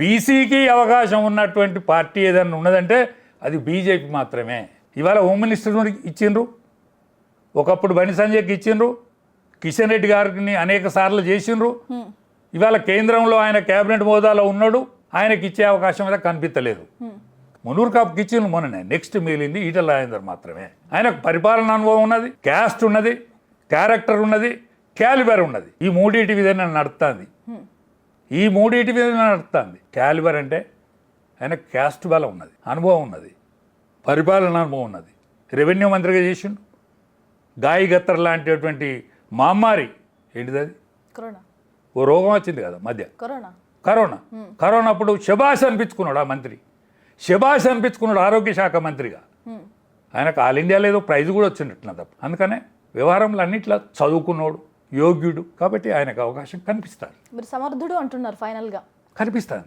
బీసీకి అవకాశం ఉన్నటువంటి పార్టీ ఏదైనా ఉన్నదంటే అది బీజేపీ మాత్రమే. ఇవాళ హోమ్ మినిస్టర్ ఇచ్చిండ్రు. ఒకప్పుడు బండి సంజయ్కి ఇచ్చిండ్రు. కిషన్ రెడ్డి గారిని అనేక సార్లు చేసిండ్రు. ఇవాళ కేంద్రంలో ఆయన కేబినెట్ హోదాలో ఉన్నాడు. ఆయనకి ఇచ్చే అవకాశం అయితే కనిపించలేదు మునూరు కాపుకి ఇచ్చిండ్రు మొన్ననే. నెక్స్ట్ మిగిలింది ఈటల రాజేందర్ మాత్రమే. ఆయనకు పరిపాలన అనుభవం ఉన్నది క్యాస్ట్ ఉన్నది క్యారెక్టర్ ఉన్నది క్యాలిబర్ ఉన్నది. ఈ మూడింటి విధంగా నడుస్తుంది ఈ మూడింటి మీద నడుస్తుంది. క్యాలిబర్ అంటే ఆయన క్యాస్ట్ బలం ఉన్నది అనుభవం ఉన్నది పరిపాలన అనుభవం ఉన్నది. రెవెన్యూ మంత్రిగా చేసిండు. గాయి గత్తర్ లాంటిటువంటి మామ్మారి ఏంటిది అది? కరోనా. ఓ రోగం వచ్చింది కదా మధ్య. కరోనా. కరోనా. కరోనా అప్పుడు శబాష్ అనిపించుకున్నాడు ఆ మంత్రి. శబాష్ అనిపించుకున్నాడు ఆరోగ్య శాఖ మంత్రిగా. ఆయనకు ఆల్ ఇండియాలో ఏదో ప్రైజ్ కూడా వచ్చినట్లు తప్ప. అందుకనే వ్యవహారంలో అన్నిట్లా చదువుకున్నాడు. యోగ్యుడు కాబట్టి ఆయనకు అవకాశం కనిపిస్తుంది మీరు సమర్థుడు అంటున్నారు ఫైనల్గా. కనిపిస్తుంది.